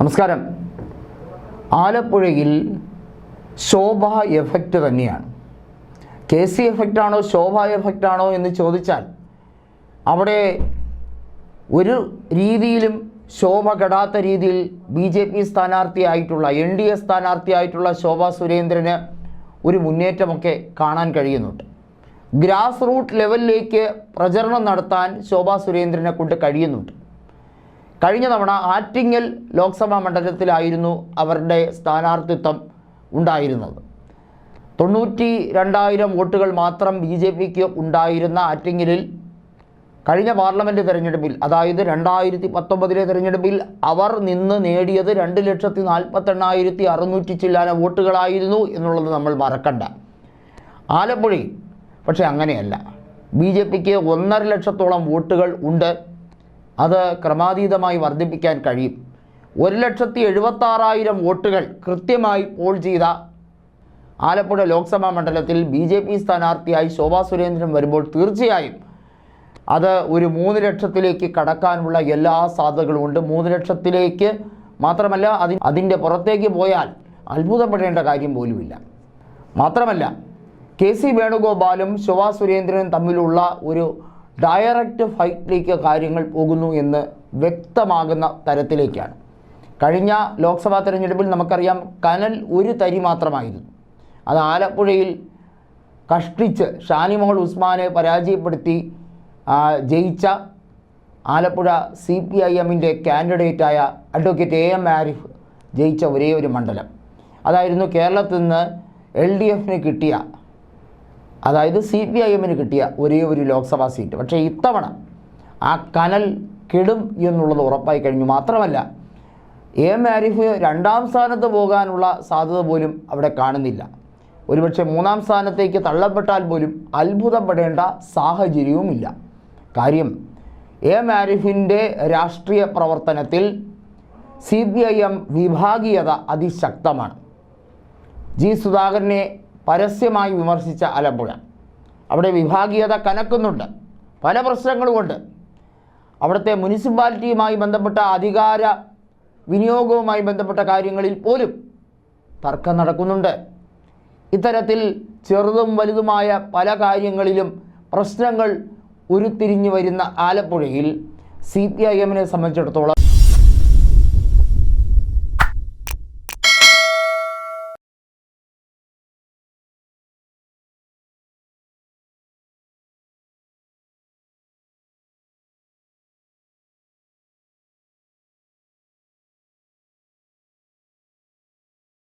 നമസ്കാരം. ആലപ്പുഴയിൽ ശോഭ എഫക്റ്റ് തന്നെയാണ്. കെ സി എഫക്റ്റ് ആണോ ശോഭ എഫക്റ്റാണോ എന്ന് ചോദിച്ചാൽ അവിടെ ഒരു രീതിയിലും ശോഭ കെടാത്ത രീതിയിൽ ബി ജെ പി സ്ഥാനാർത്ഥിയായിട്ടുള്ള എൻ ഡി എ സ്ഥാനാർത്ഥിയായിട്ടുള്ള ശോഭ സുരേന്ദ്രന് ഒരു മുന്നേറ്റമൊക്കെ കാണാൻ കഴിയുന്നുണ്ട്. ഗ്രാസ് റൂട്ട് ലെവലിലേക്ക് പ്രചരണം നടത്താൻ ശോഭ സുരേന്ദ്രനെ കൊണ്ട് കഴിയുന്നുണ്ട്. കഴിഞ്ഞ തവണ ആറ്റിങ്ങൽ ലോക്സഭാ മണ്ഡലത്തിലായിരുന്നു അവരുടെ സ്ഥാനാർത്ഥിത്വം ഉണ്ടായിരുന്നത്. തൊണ്ണൂറ്റി രണ്ടായിരം വോട്ടുകൾ മാത്രം ബി ജെ പിക്ക് ഉണ്ടായിരുന്ന ആറ്റിങ്ങലിൽ കഴിഞ്ഞ പാർലമെന്റ് തിരഞ്ഞെടുപ്പിൽ അതായത് രണ്ടായിരത്തി പത്തൊമ്പതിലെ തിരഞ്ഞെടുപ്പിൽ അവർ നിന്ന് നേടിയത് രണ്ട് ലക്ഷത്തി നാൽപ്പത്തെണ്ണായിരത്തി അറുന്നൂറ്റി ചില്ലാന വോട്ടുകളായിരുന്നു എന്നുള്ളത് നമ്മൾ മറക്കണ്ട. ആലപ്പുഴയിൽ പക്ഷേ അങ്ങനെയല്ല. ബി ജെ പിക്ക് ഒന്നര ലക്ഷത്തോളം വോട്ടുകൾ ഉണ്ട്. അത് ക്രമാതീതമായി വർദ്ധിപ്പിക്കാൻ കഴിയും. ഒരു ലക്ഷത്തി എഴുപത്താറായിരം വോട്ടുകൾ കൃത്യമായി പോൾ ചെയ്ത ആലപ്പുഴ ലോക്സഭാ മണ്ഡലത്തിൽ ബി ജെ പി സ്ഥാനാർത്ഥിയായി ശോഭാ സുരേന്ദ്രൻ വരുമ്പോൾ തീർച്ചയായും അത് ഒരു മൂന്ന് ലക്ഷത്തിലേക്ക് കടക്കാനുള്ള എല്ലാ സാധ്യതകളും ഉണ്ട്. മൂന്ന് ലക്ഷത്തിലേക്ക് മാത്രമല്ല അതി അതിന്റെ പുറത്തേക്ക് പോയാൽ അത്ഭുതപ്പെടേണ്ട കാര്യം പോലുമില്ല. മാത്രമല്ല കെ സി വേണുഗോപാലും ശോഭാ സുരേന്ദ്രനും തമ്മിലുള്ള ഒരു ഡയറക്റ്റ് ഫൈറ്റിലേക്ക് കാര്യങ്ങൾ പോകുന്നു എന്ന് വ്യക്തമാകുന്ന തരത്തിലേക്കാണ്. കഴിഞ്ഞ ലോക്സഭാ തെരഞ്ഞെടുപ്പിൽ നമുക്കറിയാം കനൽ ഒരു തരി മാത്രമായിരുന്നു. അത് ആലപ്പുഴയിൽ കഷ്ടിച്ച് ഷാനിമോൾ ഉസ്മാനെ പരാജയപ്പെടുത്തി ജയിച്ച ആലപ്പുഴ സി പി ഐ എമ്മിന്റെ കാൻഡിഡേറ്റായ അഡ്വക്കേറ്റ് എ എം ആരിഫ് ജയിച്ച ഒരേ ഒരു മണ്ഡലം. അതായിരുന്നു കേരളത്തിൽ നിന്ന് എൽ ഡി എഫിന് കിട്ടിയ അതായത് സി പി ഐ എമ്മിന് കിട്ടിയ ഒരേ ഒരു ലോക്സഭാ സീറ്റ്. പക്ഷേ ഇത്തവണ ആ കനൽ കെടും എന്നുള്ളത് ഉറപ്പായി കഴിഞ്ഞു. മാത്രമല്ല എ എം ആരിഫ് രണ്ടാം സ്ഥാനത്ത് പോകാനുള്ള സാധ്യത പോലും അവിടെ കാണുന്നില്ല. ഒരുപക്ഷെ മൂന്നാം സ്ഥാനത്തേക്ക് തള്ളപ്പെട്ടാൽ പോലും അത്ഭുതപ്പെടേണ്ട സാഹചര്യവുമില്ല. കാര്യം എ എം ആരിഫിന്റെ രാഷ്ട്രീയ പ്രവർത്തനത്തിൽ സി പി ഐ എം വിഭാഗീയത അതിശക്തമാണ്. ജി സുധാകരനെ പരസ്യമായി വിമർശിച്ച ആലപ്പുഴ. അവിടെ വിഭാഗീയത കനക്കുന്നുണ്ട്. പല പ്രശ്നങ്ങളുമുണ്ട്. അവിടുത്തെ മുനിസിപ്പാലിറ്റിയുമായി ബന്ധപ്പെട്ട അധികാര വിനിയോഗവുമായി ബന്ധപ്പെട്ട കാര്യങ്ങളിൽ പോലും തർക്കം നടക്കുന്നുണ്ട്. ഇത്തരത്തിൽ ചെറുതും വലുതുമായ പല കാര്യങ്ങളിലും പ്രശ്നങ്ങൾ ഉരുത്തിരിഞ്ഞു വരുന്ന ആലപ്പുഴയിൽ സി പി ഐ എമ്മിനെ സംബന്ധിച്ചിടത്തോളം